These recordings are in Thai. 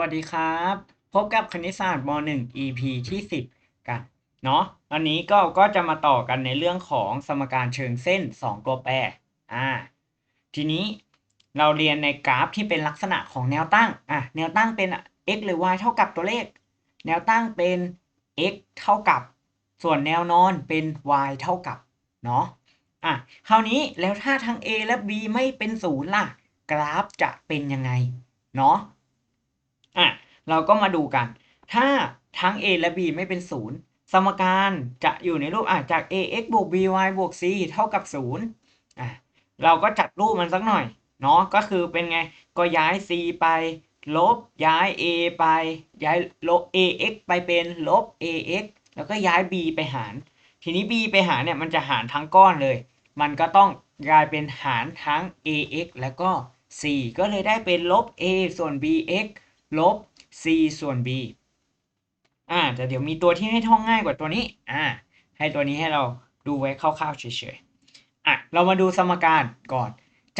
วัสดีครับ พบกับคณิตศาสตร์ม .1 EP ที่ 10 กันเนาะวันนี้ก็ก็จะมาต่อกันในเรื่องของสมการเชิงเส้น 2 ตัวแปรอ่าทีนี้เราเรียนในกราฟที่เป็นลักษณะของแนวตั้งอะแนวตั้งเป็น x หรือ y เท่ากับตัวเลข แนวตั้งเป็น x เท่ากับ ส่วนแนวนอนเป็น y เท่ากับเนาะอะคราวนี้แล้วถ้าทั้ง a และ b ไม่เป็นศูนย์ล่ะ กราฟจะเป็นยังไงเนาะอะ เราก็มาดูกัน ถ้าทั้ง a และ b ไม่เป็นศูนย์สมการจะอยู่ในรูปอะจาก ax บวก by บวก c เท่ากับศูนย์อะเราก็จัดรูปมันสักหน่อยเนาะก็คือเป็นไงก็ย้าย c ไปลบย้าย a ไปย้ายลบ ax ไปเป็นลบ ax แล้วก็ย้าย b ไปหาร ทีนี้ b ไปหารเนี่ยมันจะหารทั้งก้อนเลย มันก็ต้องกลายเป็นหารทั้ง ax แล้วก็ c ก็เลยได้เป็นลบ a ส่วน bx ลบ c ส่วน b อ่าแต่เดี๋ยวมีตัวที่ให้ท่องง่ายกว่าตัวนี้อ่าให้ตัวนี้ให้เราดูไว้คร่าวๆเฉยๆอะเรามาดูสมการก่อน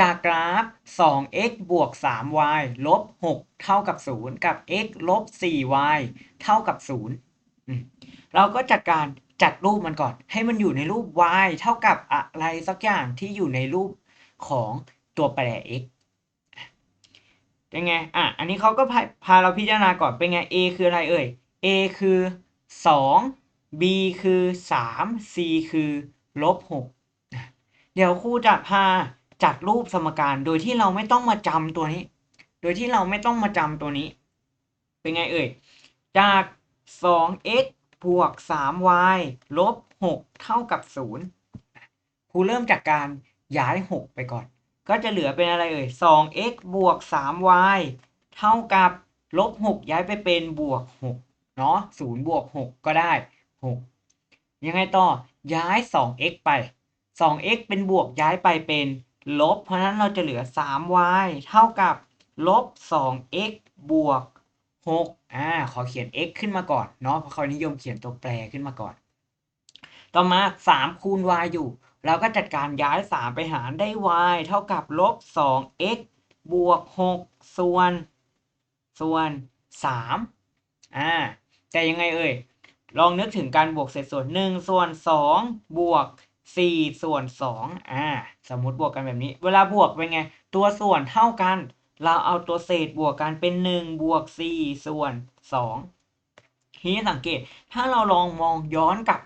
จากกราฟ 2x บวก 3y ลบ 6 เท่ากับ 0 กับ x ลบ 4y เท่ากับ 0 เราก็จัดการจัดรูปมันก่อน ให้มันอยู่ในรูป y เท่ากับอะไรสักอย่างที่อยู่ในรูปของตัวแปร x เป็นไง อะ อันนี้เขาก็พาพาเราพิจารณาก่อน เป็นไง a คืออะไรเอ่ย a คือ 2 b คือ 3 c คือลบ6เดี๋ยวครูจะพาจัดรูปสมการ โดยที่เราไม่ต้องมาจำตัวนี้ โดยที่เราไม่ต้องมาจำตัวนี้ เป็นไงเอ่ย จาก 2x บวก 3y ลบ 6 เท่ากับ 0ครูเริ่มจากการย้าย 6 ไปก่อน ก็จะเหลือเป็นอะไรเอ่ย 2x บวก 3y เท่ากับลบ 6 ย้ายไปเป็นบวก 6 เนาะ0บวก 6 ก็ได้ 6 ยังไงต่อ ย้าย 2x ไป 2x เป็นบวกย้ายไปเป็นลบ เพราะนั้นเราจะเหลือ 3y เท่ากับลบ 2x บวก 6 อ่า ขอเขียน x ขึ้นมาก่อน เนาะ เพราะเขานิยมเขียนตัวแปรขึ้นมาก่อน ต่อมา 3 คูณ y อยู่ เราก็จัดการย้าย 3 ไปหารได้ y เท่ากับลบ 2x บวก 6 ส่วน ส่วน 3 อ่า แต่ยังไงเอ่ย ลองนึกถึงการบวกเศษส่วน 1 ส่วน 2 บวก 4 ส่วน 2 อ่า สมมติบวกกันแบบนี้ เวลาบวกเป็นไง ตัวส่วนเท่ากัน เราเอาตัวเศษบวกกันเป็น 1 บวก 4 ส่วน 2 ทีนี้สังเกต ถ้าเราลองมองย้อนกลับ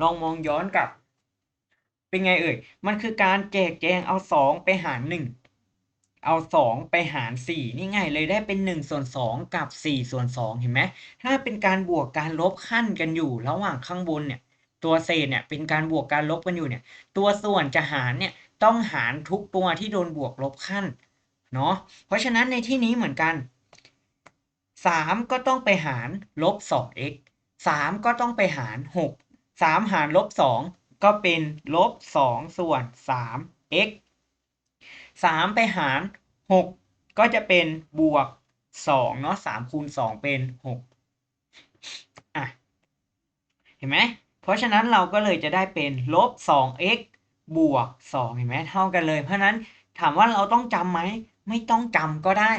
ลองมองย้อนกลับ เป็นไงเอ่ย มันคือการแจกแจงเอา 2 ไปหาร 1 เอา 2 ไปหาร 4 นี่ไงเลยได้เป็น 1 ส่วน 2 กับ 4 ส่วน 2 เห็นไหม ถ้าเป็นการบวกการลบขั้นกันอยู่ระหว่างข้างบนเนี่ย ตัวเศษเนี่ยเป็นการบวกการลบกันอยู่เนี่ย ตัวส่วนจะหารเนี่ยต้องหารทุกตัวที่โดนบวกลบขั้นเนาะ เพราะฉะนั้นในที่นี้เหมือนกัน 3 ก็ต้องไปหารลบ 2x 3 ก็ต้องไปหาร 6 3 หารลบ 2 ก็เป็นลบ2ส่วน 3x 3 ไปหาร 6 ก็จะเป็นบวก2เนาะ3คูณ2เป็น 6 อะ เห็นไหม เพราะฉะนั้นเราก็เลยจะได้เป็นลบ 2x บวก 2 เห็นไหมเท่ากันเลย เพราะนั้นถามว่าเราต้องจำไหม ไม่ต้องจำก็ได้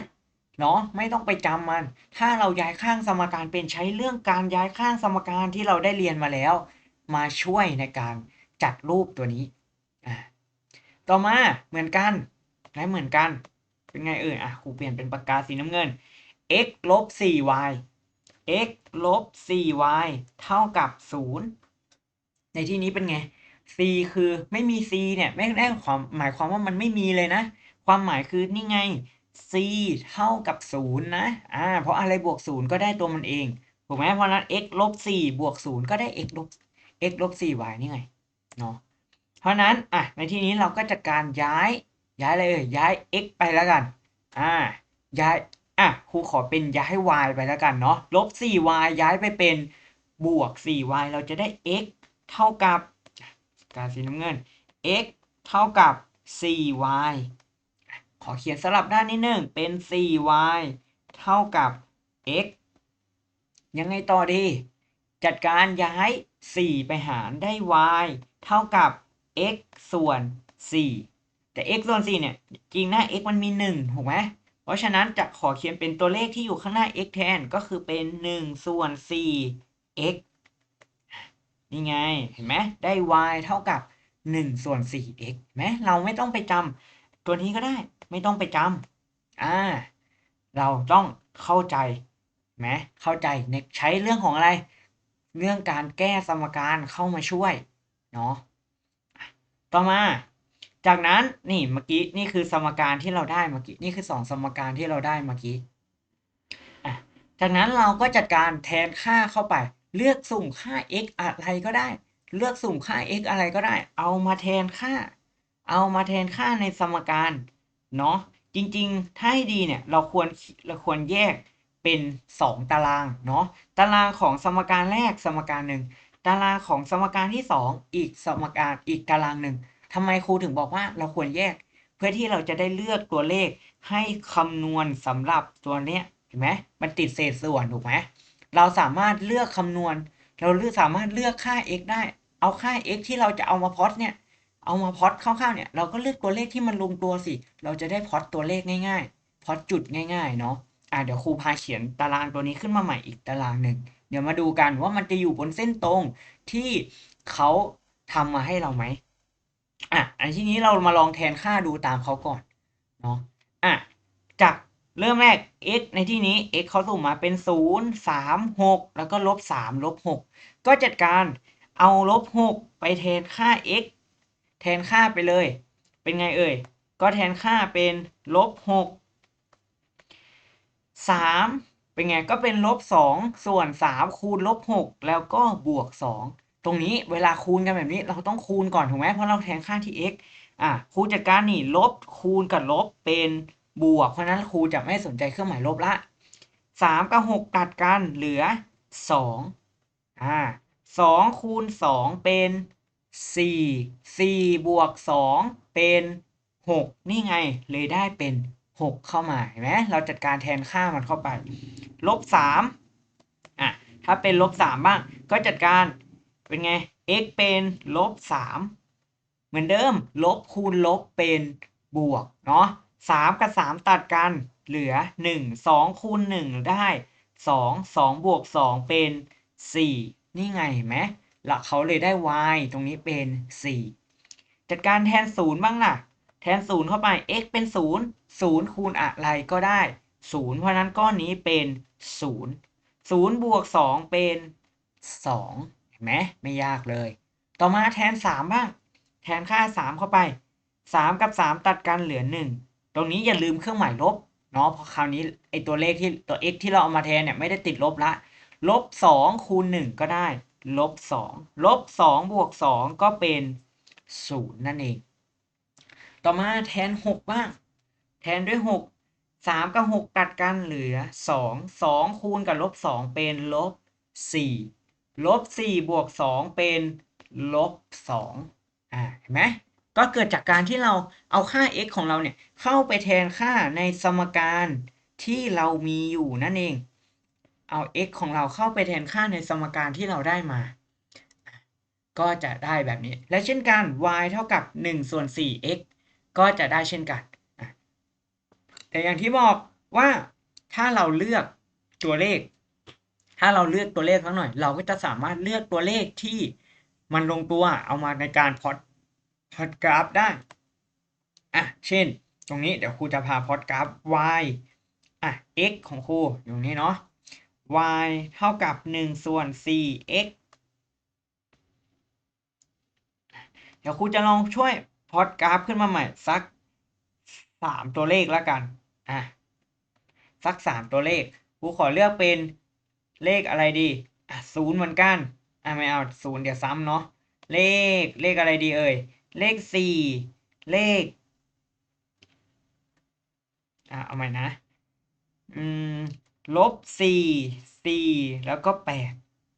เนาะไม่ต้องไปจำมัน ถ้าเราย้ายข้างสมการเป็นใช้เรื่องการย้ายข้างสมการที่เราได้เรียนมาแล้ว มาช่วยในการจัดรูปตัวนี้อ่าต่อมาเหมือนกันและเหมือนกัน เป็นไงเอ่ยอะครูเปลี่ยนเป็นปากกาสีน้ำเงิน x ลบ 4y x ลบ 4y เท่ากับ 0 ในที่นี้เป็นไง c คือไม่มี c เนี่ยไม่ได้ความหมายความว่ามันไม่มีเลยนะ ความหมายคือนี่ไง c เท่ากับ 0 นะอ่าเพราะอะไรบวก 0 ก็ได้ตัวมันเองถูกไหมเพราะนั้น x ลบ 4 บวก 0 ก็ได้ x ลบ x ลบ 4y นี่ไงเนาะเพราะนั้นอะในที่นี้เราก็จัดการย้ายย้ายอะไรเอ่ยย้าย x ไปแล้วกันอ่าย้ายอะครูขอเป็นย้าย y ไปแล้วกันเนาะลบ 4y ย้ายไปเป็นบวก 4y เราจะได้ x เท่ากับการสีน้ำเงิน x เท่ากับ 4y ขอเขียนสลับด้านนิดนึงเป็น 4y เท่ากับ x ยังไงต่อดี จัดการย้าย 4 ไปหารได้ y เท่ากับ x ส่วน 4 แต่ x ส่วน 4 เนี่ย จริงนะ x มันมี 1 ถูกไหมเพราะฉะนั้นจะขอเขียนเป็นตัวเลขที่อยู่ข้างหน้า x แทนก็คือเป็น 1 ส่วน 4 x นี่ไง เห็นไหมได้ y เท่ากับ 1 ส่วน 4 x ไหมเราไม่ต้องไปจำตัวนี้ก็ได้ ไม่ต้องไปจำอ่า เราต้องเข้าใจไหมเข้าใจเน็กใช้เรื่องของอะไร เรื่องการแก้สมการเข้ามาช่วยเนาะต่อมา จากนั้นนี่เมื่อกี้นี่คือสมการที่เราได้เมื่อกี้นี่คือสองสมการที่เราได้เมื่อกี้จากนั้นเราก็จัดการแทนค่าเข้าไป เลือกสุ่มค่า x อะไรก็ได้ เลือกสุ่มค่า x อะไรก็ได้ เอามาแทนค่า เอามาแทนค่าในสมการเนาะจริงๆ ถ้าให้ดีเนี่ยเราควรเราควรแยก เป็น 2 ตารางเนาะตารางของสมการแรกสมการหนึ่งตารางของสมการที่ 2 อีกสมการอีกตารางหนึ่งทำไมครูถึงบอกว่าเราควรแยก เพื่อที่เราจะได้เลือกตัวเลขให้คำนวณสำหรับตัวเนี้ยเห็นไหมมันติดเศษส่วนถูกไหมเราสามารถเลือกคำนวณ เราเลือกสามารถเลือกค่า x ได้ เอาค่า x ที่เราจะเอามาพอดเนี่ยเอามาพอดคร่าวๆเนี่ยเราก็เลือกตัวเลขที่มันลงตัวสิ เราจะได้พอดตัวเลขง่ายๆพอดจุดง่าย ๆ เนาะ อะเดี๋ยวครูพาเขียนตารางตัวนี้ขึ้นมาใหม่อีกตารางหนึ่งเดี๋ยวมาดูกันว่ามันจะอยู่บนเส้นตรงที่เขาทำมาให้เราไหมอะอันที่นี้เรามาลองแทนค่าดูตามเขาก่อนเนาะอะจากเริ่มแรก x ในที่นี้ x เขาสุ่มมาเป็น 0 3 6 แล้วก็ลบ3ลบ6ก็จัดการเอาลบ6ไปแทนค่า x แทนค่าไปเลย เป็นไงเอ่ย ก็แทนค่าเป็นลบ6 3 เป็นไงก็เป็นลบ 2 ส่วน 3 คูณลบ 6 แล้วก็บวก 2 ตรงนี้เวลาคูณกันแบบนี้เราต้องคูณก่อนถูกไหมเพราะเราแทนค่าที่ x อะครูจัดการนี่ลบคูณกับลบเป็นบวก เพราะนั้นครูจะไม่สนใจเครื่องหมายลบละ 3 กับ 6 ตัดกันเหลือ 2 อ่า2คูณ 2 เป็น 4 4 บวก 2 เป็น 6 นี่ไงเลยได้เป็น 6 เข้ามาเห็นไหมเราจัดการแทนค่ามันเข้าไปลบ3อะถ้าเป็นลบ3บ้าง ก็จัดการเป็นไง x เป็นลบ3เหมือนเดิม ลบคูณลบเป็นบวกเนาะ3กับ 3 ตัดกันเหลือ 1 2 คูณ 1 ได้ 2 2 บวก 2 เป็น 4 นี่ไงเห็นไหมหลักเขาเลยได้ y ตรงนี้เป็น 4 จัดการแทน 0 บ้างล่ะ แทน0เข้าไป x เป็น0 0คูณอะไรก็ได้0เพราะนั้นก้อนนี้เป็น0 0บวก2เป็น2เห็นไหมไม่ยากเลย ต่อมาแทน3บ้าง แทนค่า3เข้าไป3กับ3ตัดกันเหลือ1ตรงนี้อย่าลืมเครื่องหมายลบเนาะเพราะคราวนี้ไอตัวเลขที่ตัว x ที่เราเอามาแทนเนี่ยไม่ได้ติดลบละลบ2คูณ1ก็ได้ลบ2ลบ2บวก2ก็เป็น0นั่นเอง ต่อมาแทน 6 บ้าง แทนด้วย 6 3 กับ 6 ตัดกันเหลือ 2 2 คูณกับลบ 2 เป็นลบ 4 ลบ 4 บวก 2 เป็นลบ 2 อ่าเห็นไหมก็เกิดจากการที่เราเอาค่า x ของเราเนี่ย เข้าไปแทนค่าในสมการที่เรามีอยู่นั่นเอง เอา x ของเราเข้าไปแทนค่าในสมการที่เราได้มา ก็จะได้แบบนี้ และเช่นกัน y เท่ากับ1ส่วน 4x ก็จะได้เช่นกัน แต่อย่างที่บอกว่าถ้าเราเลือกตัวเลข ถ้าเราเลือกตัวเลขสักหน่อย เราก็จะสามารถเลือกตัวเลขที่มันลงตัวเอามาในการพอดพอดกราฟได้อะเช่น ตรงนี้เดี๋ยวครูจะพาพอดกราฟ y อะ x ของครูอยู่นี้เนาะ y เท่ากับ 1 ส่วน 4x เดี๋ยวครูจะลองช่วย พอดกราฟขึ้นมาใหม่สัก3ตัวเลขแล้วกัน อะ สัก3ตัวเลขครูขอเลือกเป็นเลขอะไรดี อะศูนย์เหมือนกัน อะไม่เอาศูนย์เดี๋ยวซ้ำเนาะ เลขเลขอะไรดีเอ่ย เลขสี่เลข อะเอาใหม่นะ อืม ลบสี่สี่แล้วก็แปด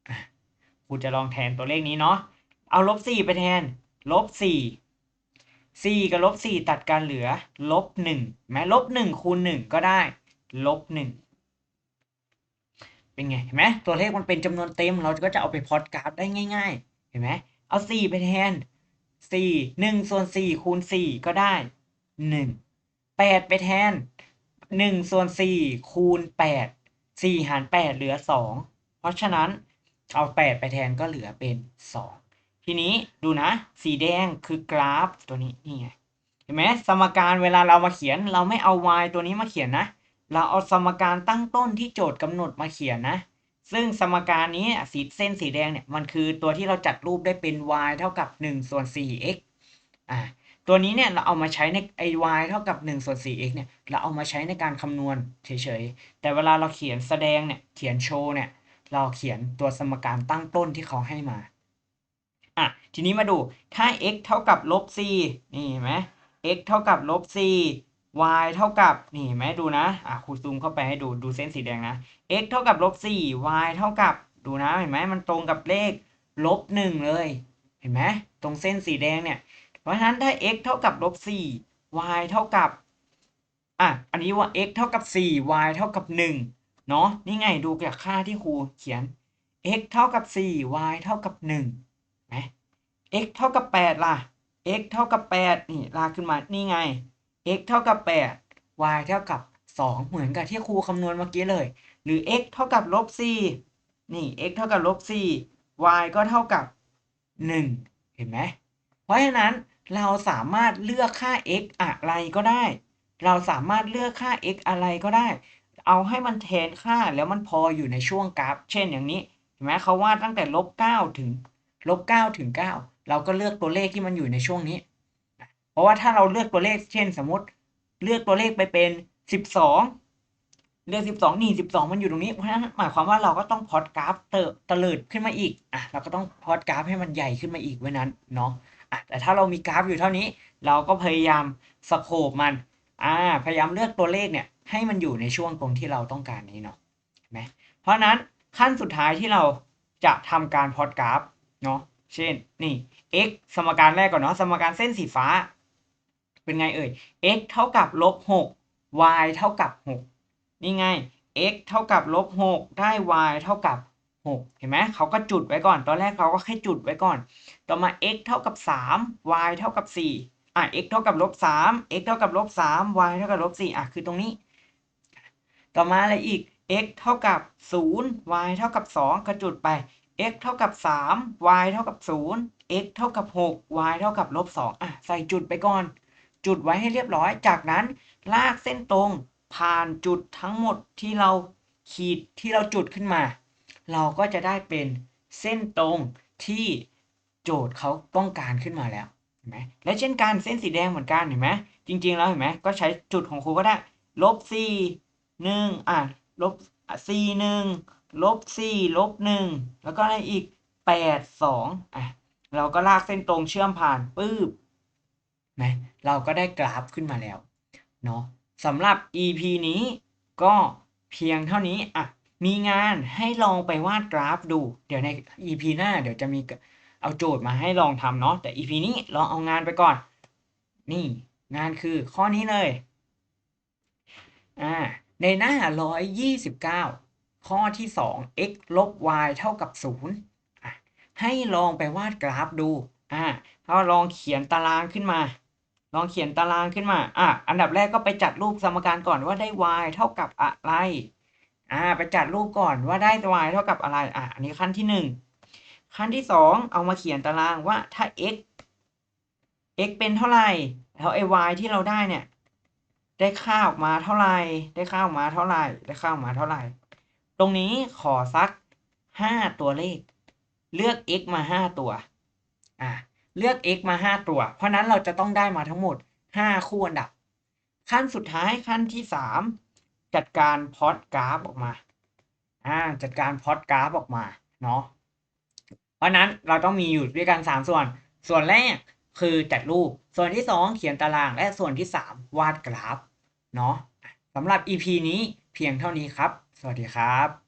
อะครูจะลองแทนตัวเลขนี้เนาะ เอาลบสี่ไปแทน ลบสี่ สี่กับลบสี่ตัดกันเหลือลบหนึ่งแม้ลบหนึ่งคูณหนึ่งก็ได้ลบหนึ่งเป็นไงเห็นไหมตัวเลขมันเป็นจำนวนเต็ม เราก็จะเอาไปพอดกราฟได้ง่าย ๆ เห็นไหมเอาสี่ไปแทนสี่หนึ่งส่วนสี่คูณสี่ก็ได้หนึ่งแปดไปแทนหนึ่งส่วนสี่คูณแปดสี่หารแปดเหลือสองเพราะฉะนั้นเอาแปดไปแทนก็เหลือเป็นสอง ทีนี้ดูนะ สีแดงคือกราฟตัวนี้นี่ไงเห็นไหมสมการเวลาเรามาเขียน เราไม่เอา y ตัวนี้มาเขียนนะ เราเอาสมการตั้งต้นที่โจทย์กำหนดมาเขียนนะ ซึ่งสมการนี้สีเส้นสีแดงเนี่ยมันคือตัวที่เราจัดรูปได้เป็น y เท่ากับ1ส่วน 4x อ่าตัวนี้เนี่ยเราเอามาใช้ในไอ y เท่ากับ1ส่วน 4x เนี่ยเราเอามาใช้ในการคำนวณเฉยๆ แต่เวลาเราเขียนแสดงเนี่ยเขียนโชว์เนี่ยเราเขียนตัวสมการตั้งต้นที่เขาให้มา อะทีนี้มาดูถ้า x เท่ากับลบ c นี่เห็นไหม x เท่ากับลบ c y เท่ากับนี่เห็นไหมดูนะอะครูซูมเข้าไปให้ดูดูเส้นสีแดงนะ x เท่ากับลบ 4 y เท่ากับดูนะเห็นไหมมันตรงกับเลขลบหนึ่งเลย เห็นไหมตรงเส้นสีแดงเนี่ยเพราะฉะนั้นถ้า x เท่ากับลบ 4 y เท่ากับอะอันนี้ว่า x เท่ากับ 4 y เท่ากับ1เนาะนี่ไงดูจากค่าที่ครูเขียน x เท่ากับ 4 y เท่ากับ 1 ไหม x เท่ากับ 8 ล่ะ x เท่ากับ 8 นี่ลากขึ้นมานี่ไง x เท่ากับ 8 y เท่ากับ 2 เหมือนกับที่ครูคำนวณเมื่อกี้เลย หรือ x เท่ากับลบ4นี่ x เท่ากับลบ4 y ก็เท่ากับ 1 เห็นไหม เพราะฉะนั้นเราสามารถเลือกค่า x อะไรก็ได้ เราสามารถเลือกค่า x อะไรก็ได้ เอาให้มันแทนค่าแล้วมันพออยู่ในช่วงกราฟ เช่นอย่างนี้ เห็นไหมเขาวาดตั้งแต่ลบ9ถึง ลบ9ถึง 9 เราก็เลือกตัวเลขที่มันอยู่ในช่วงนี้ เพราะว่าถ้าเราเลือกตัวเลขเช่นสมมติเลือกตัวเลขไปเป็น 12 เลือก 12 นี่ 12 มันอยู่ตรงนี้ เพราะฉะนั้นหมายความว่าเราก็ต้องพอดกราฟเตตะเลิดขึ้นมาอีก อะ เราก็ต้องพอดกราฟให้มันใหญ่ขึ้นมาอีกไว้นั้นเนาะ อะ แต่ถ้าเรามีกราฟอยู่เท่านี้ เราก็พยายามสโคปมัน อ่า พยายามเลือกตัวเลขเนี่ยให้มันอยู่ในช่วงตรงที่เราต้องการนี้เนาะเห็นไหมเพราะนั้นขั้นสุดท้ายที่เราจะทำการพอดกราฟ เนาะเช่นนี่ x สมการแรกก่อนเนาะสมการเส้นสีฟ้า เป็นไงเอ่ย x เท่ากับลบ6 y เท่ากับ6นี่ไง x เท่ากับลบ6ได้ y เท่ากับ6เห็นไหมเขาก็จุดไว้ก่อน ตอนแรกเขาก็แค่จุดไว้ก่อน ต่อมา x เท่ากับ3 y เท่ากับ4อะ x เท่ากับลบ3 x เท่ากับลบ3 y เท่ากับลบ4อะคือตรงนี้ ต่อมาอะไรอีก x เท่ากับ 0 y เท่ากับ 2 กระจุดไป x เท่ากับ 3 y เท่ากับ 0 x เท่ากับ 6 y เท่ากับลบ2อะใส่จุดไปก่อน จุดไว้ให้เรียบร้อย จากนั้นลากเส้นตรง ผ่านจุดทั้งหมดที่เราขีดที่เราจุดขึ้นมา เราก็จะได้เป็นเส้นตรงที่โจทย์เขาต้องการขึ้นมาแล้วเห็นไหมและเช่นกันเส้นสีแดงเหมือนกันเห็นไหมจริง ๆ แล้วเห็นไหมก็ใช้จุดของครูก็ได้ลบสี่หนึ่งอะลบสี่หนึ่ง ลบสี่ลบหนึ่งแล้วก็อะไรอีกแปดสองอะเราก็ลากเส้นตรงเชื่อมผ่านปื๊บนะเราก็ได้กราฟขึ้นมาแล้วเนาะสำหรับ EP นี้ก็เพียงเท่านี้อะมีงานให้ลองไปวาดกราฟดู เดี๋ยวใน EP หน้าเดี๋ยวจะมีเอาโจทย์มาให้ลองทำเนาะแต่ EP นี้ลองเอางานไปก่อน นี่งานคือข้อนี้เลยอ่าในหน้า 129 ข้อที่ 2 x ลบ y เท่ากับ 0 ให้ลองไปวาดกราฟดูอ่าเราลองเขียนตารางขึ้นมา ลองเขียนตารางขึ้นมาอะอันดับแรกก็ไปจัดรูปสมการก่อนว่าได้ y เท่ากับอะไรอ่าไปจัดรูปก่อนว่าได้ y เท่ากับอะไรอะอันนี้ขั้นที่ 1 ขั้นที่ 2 เอามาเขียนตารางว่าถ้า x x เป็นเท่าไหร่แล้วไอ้ y ที่เราได้เนี่ย ได้ค่าออกมาเท่าไหร่ได้ค่าออกมาเท่าไหร่ได้ค่าออกมาเท่าไหร่ ตรงนี้ขอสัก5ตัวเลข เลือก x มา5ตัวอะเลือก x มา5ตัว เพราะนั้นเราจะต้องได้มาทั้งหมด5คู่อันดับ ขั้นสุดท้ายขั้นที่3จัดการพอดกราฟออกมาอ่าจัดการพอดกราฟออกมาเนาะเพราะนั้นเราต้องมีอยู่ด้วยกัน3ส่วน ส่วนแรกคือจัดรูป ส่วนที่2เขียนตารางและส่วนที่3วาดกราฟเนาะสำหรับ EP นี้เพียงเท่านี้ครับ สวัสดีครับ